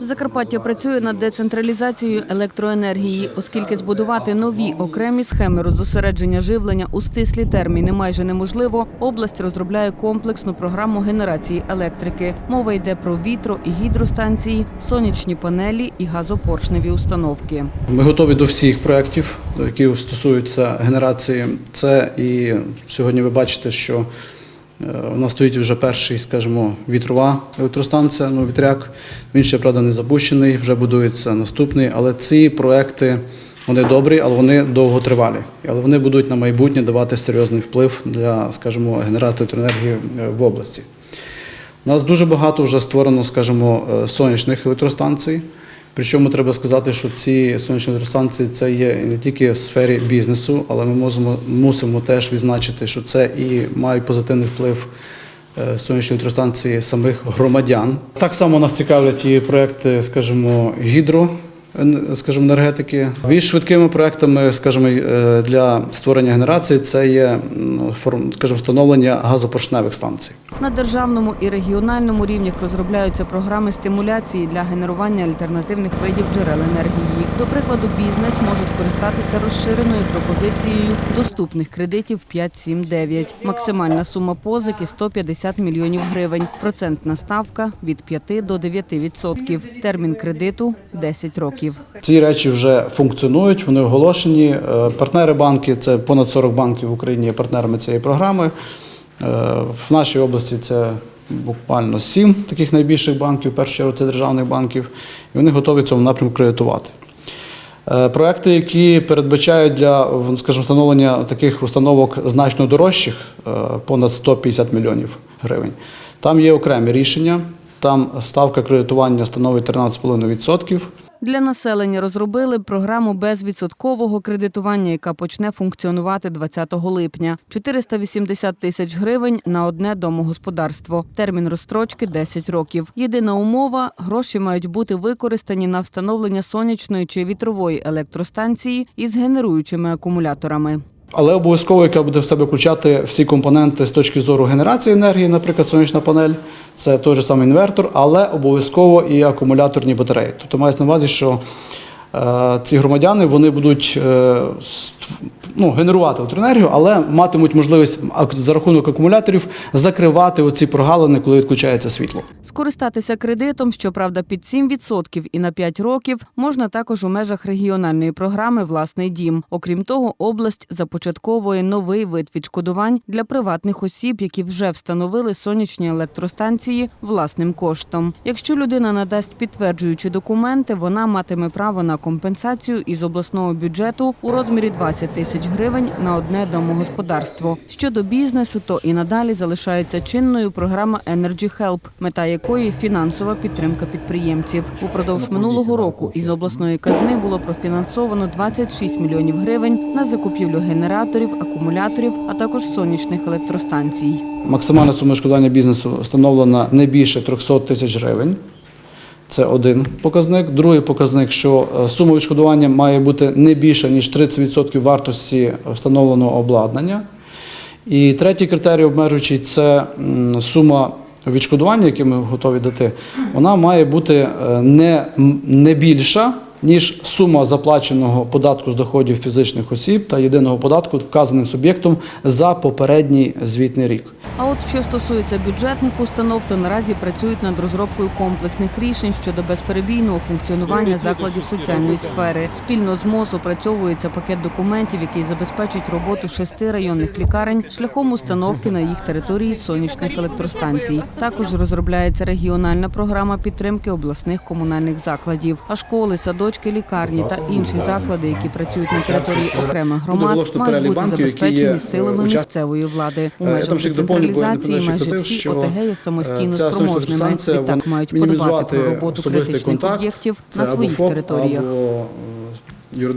Закарпаття працює над децентралізацією електроенергії, оскільки збудувати нові окремі схеми роззосередження живлення у стислі терміни майже неможливо. Область розробляє комплексну програму генерації електрики. Мова йде про вітро і гідростанції, сонячні панелі і газопоршневі установки. Ми готові до всіх проєктів, які стосуються генерації. Це і сьогодні ви бачите, що у нас стоїть вже перший, скажімо, вітрова електростанція, ну вітряк. Він ще правда не запущений, вже будується наступний. Але ці проекти вони добрі, але вони довготривалі. Але вони будуть на майбутнє давати серйозний вплив для, скажімо, генерації електроенергії е, в області. У нас дуже багато вже створено, скажімо, е, сонячних електростанцій. Причому треба сказати, що ці сонячні електростанції це є не тільки в сфері бізнесу, але ми мусимо, мусимо теж відзначити, що це і мають позитивний вплив е, сонячні електростанції самих громадян. Так само нас цікавлять і проекти, скажімо, гідро. Скажімо, енергетики. Більш швидкими проектами, скажімо, е, для створення генерації це є форм- скажімо, встановлення газопоршневих станцій. На державному і регіональному рівнях розробляються програми стимуляції для генерування альтернативних видів джерел енергії. До прикладу, бізнес може скористатися розширеною пропозицією доступних кредитів 5-7-9. Максимальна сума позики 150 мільйонів гривень. Процентна ставка від 5 до 9 відсотків. Термін кредиту 10 років. Ці речі вже функціонують, вони оголошені. Е, Партнери банки це понад 40 банків в Україні є партнерами цієї програми. Е, В нашій області це буквально сім таких найбільших банків, в першу чергу це державних банків, і вони готові цьому напрямку кредитувати. Е, Проекти, які передбачають для скажімо, встановлення таких установок значно дорожчих, понад 150 мільйонів гривень. Там є окремі рішення. Там ставка кредитування становить 13,5%. Для населення розробили програму безвідсоткового кредитування, яка почне функціонувати 20 липня. 480 тисяч гривень на одне домогосподарство. Термін розстрочки 10 років. Єдина умова гроші мають бути використані на встановлення сонячної чи вітрової електростанції із генеруючими акумуляторами. Але обов'язково, яка буде в себе включати всі компоненти з точки зору генерації енергії, наприклад, сонячна панель, це той же самий інвертор, але обов'язково і акумуляторні батареї. Тобто мається на увазі, що е, ці громадяни вони будуть е, ну, генерувати електроенергію, але матимуть можливість за рахунок акумуляторів закривати оці прогалини, коли відключається світло. Скористатися кредитом, щоправда, під 7% і на 5 років можна також у межах регіональної програми Власний дім. Окрім того, область започатковує новий вид відшкодувань для приватних осіб, які вже встановили сонячні електростанції власним коштом. Якщо людина надасть підтверджуючі документи, вона матиме право на компенсацію із обласного бюджету у розмірі 20 тисяч гривень на одне домогосподарство. Щодо бізнесу, то і надалі залишається чинною програма Energy Help, мета якої фінансова підтримка підприємців. Упродовж минулого року із обласної казни було профінансовано 26 мільйонів гривень на закупівлю генераторів, акумуляторів, а також сонячних електростанцій. Максимальна сума відшкодування бізнесу встановлена не більше 300 тисяч гривень. Це один показник. Другий показник, що е, сума відшкодування має бути не більша, ніж 30% вартості встановленого обладнання. І третій критерій обмежуючий це сума відшкодування, яке ми готові дати, вона має бути е, не, не більша, ніж сума заплаченого податку з доходів фізичних осіб та єдиного податку вказаним суб'єктом за попередній звітний рік. А от що стосується бюджетних установ, то наразі працюють над розробкою комплексних рішень щодо безперебійного функціонування закладів соціальної сфери. Спільно з МОЗ опрацьовується пакет документів, який забезпечить роботу шести районних лікарень шляхом установки на їх території сонячних електростанцій. Також розробляється регіональна програма підтримки обласних комунальних закладів, а школи, садочки, лікарні та інші заклади, які працюють на території окремих громад, мають бути забезпечені е, силами місцевої влади. У Е, межах бо я децентралізації майже всі ОТГ є е, самостійно спроможними. сонячна станція, Відтак мають подбати про роботу критичних об'єктів на своїх територіях.